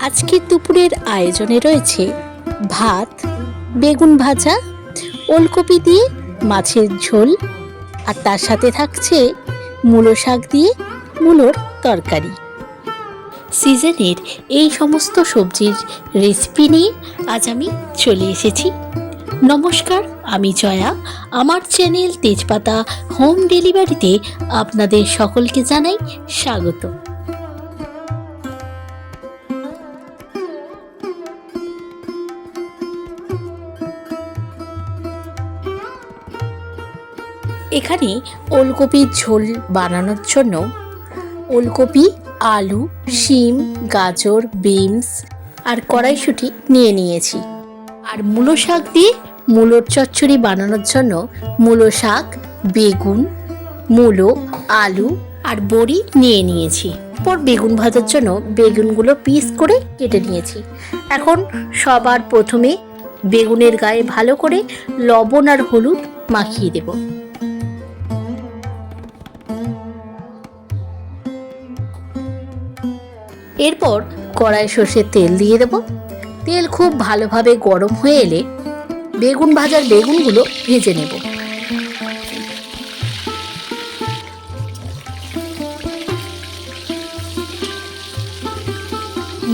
আজকের দুপুরের আয়োজনে রয়েছে ভাত, বেগুন ভাজা, ওলকপি দিয়ে মাছের ঝোল, আর তার সাথে থাকছে মূলো শাক দিয়ে মূলোর তরকারি। সিজনের এই সমস্ত সবজির রেসিপি নিয়ে আজ আমি চলে এসেছি। নমস্কার, আমি জয়া। আমার চ্যানেল তেজপাতা হোম ডেলিভারিতে আপনাদের সকলকে জানাই স্বাগত। এখানে ওলকপির ঝোল বানানোর জন্য ওলকপি, আলু, শিম, গাজর, বিনস আর কড়াইশুঁটি নিয়ে নিয়েছি। আর মূলো শাক দিয়ে মূলোর চচ্চড়ি বানানোর জন্য মূলো শাক, বেগুন, মূলো, আলু আর বড়ি নিয়ে নিয়েছি। পর বেগুন ভাজার জন্য বেগুনগুলো পিস করে কেটে নিয়েছি। এখন সবার প্রথমে বেগুনের গায়ে ভালো করে লবণ আর হলুদ মাখিয়ে দেবো। এরপর কড়াই সর্ষের তেল দিয়ে দেব। তেল খুব ভালোভাবে গরম হয়ে এলে বেগুন ভাজার বেগুনগুলো ভেজে নেব।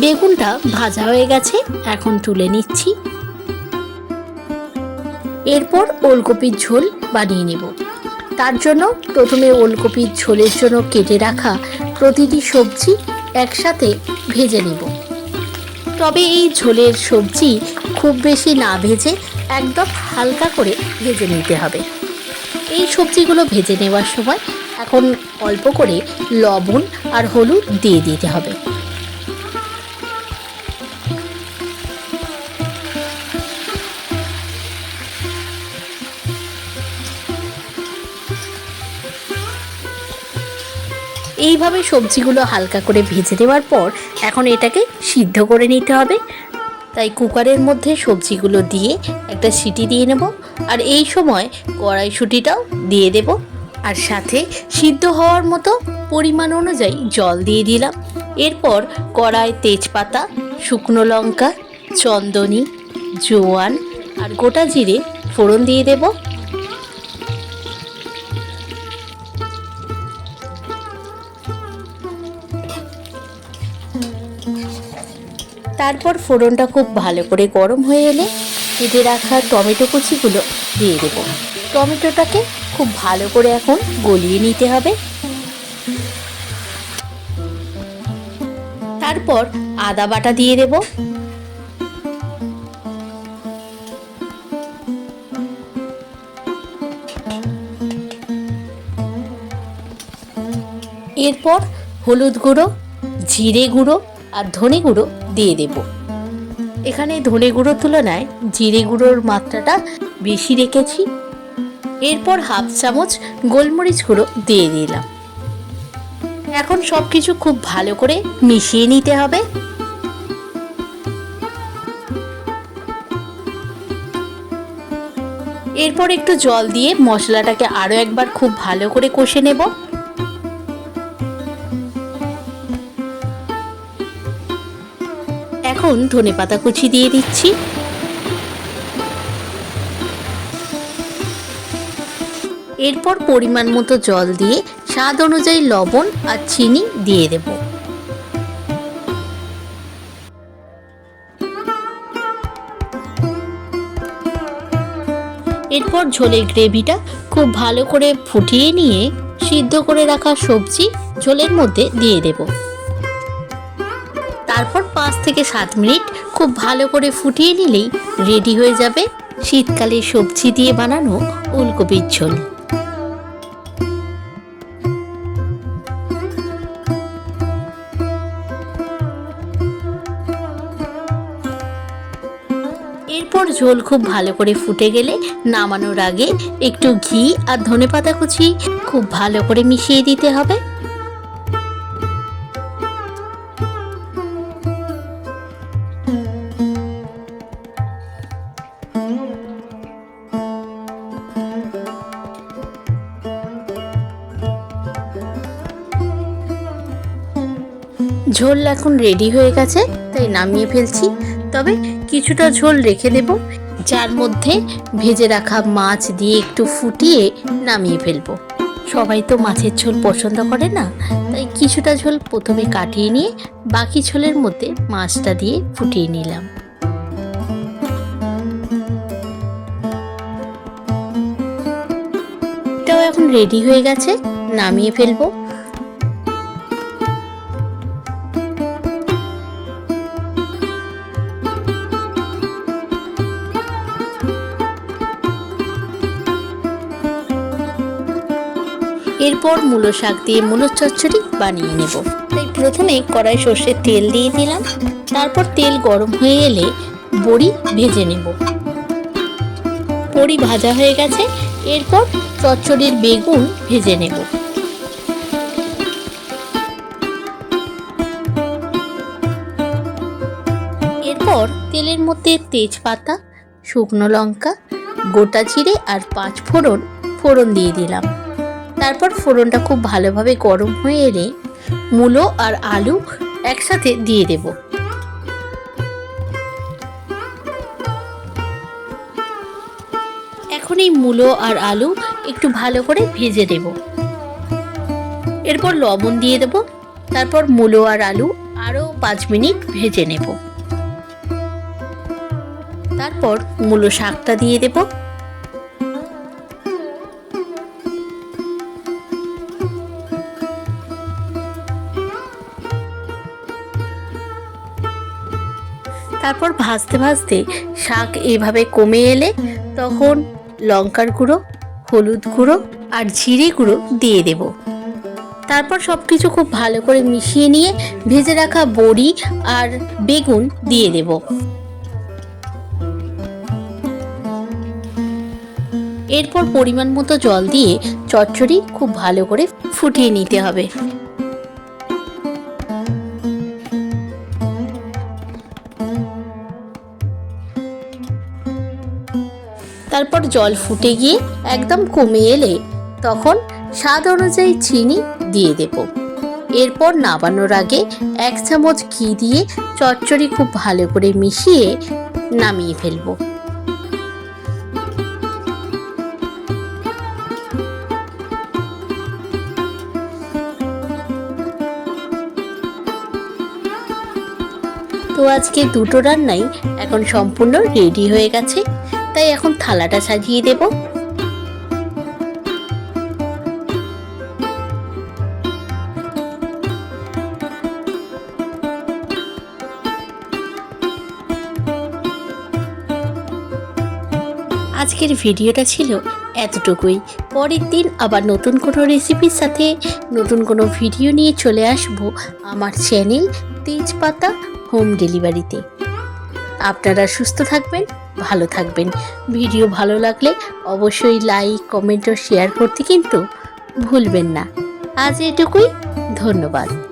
বেগুনটা ভাজা হয়ে গেছে, এখন তুলে নিচ্ছি। এরপর ওলকপির ঝোল বানিয়ে নেব। তার জন্য প্রথমে ওলকপির ঝোলের জন্য কেটে রাখা প্রতিটি সবজি একসাথে ভেজে নেব। তবে এই ঝোলের সবজি খুব বেশি না ভেজে একদম হালকা করে ভেজে নিতে হবে। এই সবজিগুলো ভেজে নেওয়ার সময় এখন অল্প করে লবণ আর হলুদ দিয়ে দিতে হবে। এইভাবে সবজিগুলো হালকা করে ভেজে দেওয়ার পর এখন এটাকে সিদ্ধ করে নিতে হবে। তাই কুকারের মধ্যে সবজিগুলো দিয়ে একটা সিটি দিয়ে নেব আর এই সময় কড়াইশুঁটিটাও দিয়ে দেব। আর সাথে সিদ্ধ হওয়ার মতো পরিমাণ অনুযায়ী জল দিয়ে দিলাম। এরপর কড়াই তেজপাতা, শুকনো লঙ্কা, চন্দনী, জোয়ান আর গোটা জিরে ফোড়ন দিয়ে দেবো। তারপর ফোড়নটা খুব ভালো করে গরম হয়ে এলে কেটে রাখা টমেটো কুচিগুলো দিয়ে দেব। টমেটোটাকে খুব ভালো করে এখন গলিয়ে নিতে হবে। তারপর আদা বাটা দিয়ে দেব। এরপর হলুদ গুঁড়ো, জিরে গুঁড়ো আর ধনে গুঁড়ো দিয়ে দেব। এখানে ধনে গুঁড়োর তুলনায় জিরে গুঁড়োর মাত্রাটা বেশি রেখেছি। এরপর হাফ চামচ গোলমরিচ গুঁড়ো দিয়ে দিলাম। এখন সব কিছু খুব ভালো করে মিশিয়ে নিতে হবে। এরপর একটু জল দিয়ে মশলাটাকে আরও একবার খুব ভালো করে কষে নেব। এখন ধনে পাতা কুচি দিয়ে দিচ্ছি। এরপর পরিমাণ মতো জল দিয়ে স্বাদ অনুযায়ী লবণ আর চিনি দিয়ে দেব। এরপর ঝোলের গ্রেভিটা খুব ভালো করে ফুটিয়ে নিয়ে সিদ্ধ করে রাখা সবজি ঝোলের মধ্যে দিয়ে দেবো। তারপর পাঁচ থেকে সাত মিনিট খুব ভালো করে ফুটিয়ে নিলেই রেডি হয়ে যাবে শীতকালে সবজি দিয়ে বানানো ওলকপির ঝোল। এরপর ঝোল খুব ভালো করে ফুটে গেলে নামানোর আগে একটু ঘি আর ধনেপাতা কুচি খুব ভালো করে মিশিয়ে দিতে হবে। ঝোল এখন রেডি হয়ে গেছে, তাই নামিয়ে ফেলছি। তবে কিছুটা ঝোল রেখে দেব, যার মধ্যে ভেজে রাখা মাছ দিয়ে একটু ফুটিয়ে নামিয়ে ফেলব। সবাই তো মাছের ঝোল পছন্দ করে না, তাই কিছুটা ঝোল প্রথমে কাটিয়ে নিয়ে বাকি ঝোলের মধ্যে মাছটা দিয়ে ফুটিয়ে নিলাম। এটাও এখন রেডি হয়ে গেছে, নামিয়ে ফেলব। এরপর মূলো শাক দিয়ে মূলো চচ্চড়ি বানিয়ে নেব। তাই প্রথমে কড়াই সর্ষের তেল দিয়ে দিলাম। তারপর তেল গরম হয়ে এলে বড়ি ভেজে নেব। বড়ি ভাজা হয়ে গেছে। এরপর চচ্চড়ির বেগুন ভেজে নেব। এরপর তেলের মধ্যে তেজপাতা, শুকনো লঙ্কা, গোটা জিরে আর পাঁচ ফোড়ন ফোড়ন দিয়ে দিলাম। তারপর ফোড়নটা খুব ভালোভাবে গরম হয়ে এলে মূলো আর আলু একসাথে দিয়ে দেব। এখন এই মূলো আর আলু একটু ভালো করে ভেজে দেব এরপর লবণ দিয়ে দেব, তারপর মূলো আর আলু আরও পাঁচ মিনিট ভেজে নেব। তারপর মূলো শাকটা দিয়ে দেবো। তারপর ভাজতে ভাজতে শাক এভাবে কমে এলে তখন লঙ্কার গুঁড়ো, হলুদ গুঁড়ো আর জিরে গুঁড়ো দিয়ে দেব। তারপর সব কিছু খুব ভালো করে মিশিয়ে নিয়ে ভেজে রাখা বড়ি আর বেগুন দিয়ে দেব। এরপর পরিমাণ মতো জল দিয়ে চচ্চড়ি খুব ভালো করে ফুটিয়ে নিতে হবে। তারপর জল ফুটে গিয়ে একদম কমে এলে তখন স্বাদ অনুযায়ী চিনি দিয়ে দেব। এরপর নামানোর আগে এক চামচ ঘি দিয়ে চচ্চড়ি খুব ভালো করে মিশিয়ে নামিয়ে ফেলব। তো আজকে দুটো রান্নাই এখন সম্পূর্ণ রেডি হয়ে গেছে। তাই এখন থালাটা সাজিয়ে দেব। আজকের ভিডিওটা ছিল এতটুকুই। পরের দিন আবার নতুন কোনো রেসিপির সাথে নতুন কোনো ভিডিও নিয়ে চলে আসব আমার চ্যানেল তেজপাতা হোম ডেলিভারিতে। আপনারা সুস্থ থাকবেন, ভালো থাকবেন। ভিডিও ভালো লাগলে অবশ্যই লাইক কমেন্ট ও শেয়ার করতে কিন্তু ভুলবেন না। আজ এটুকুই, ধন্যবাদ।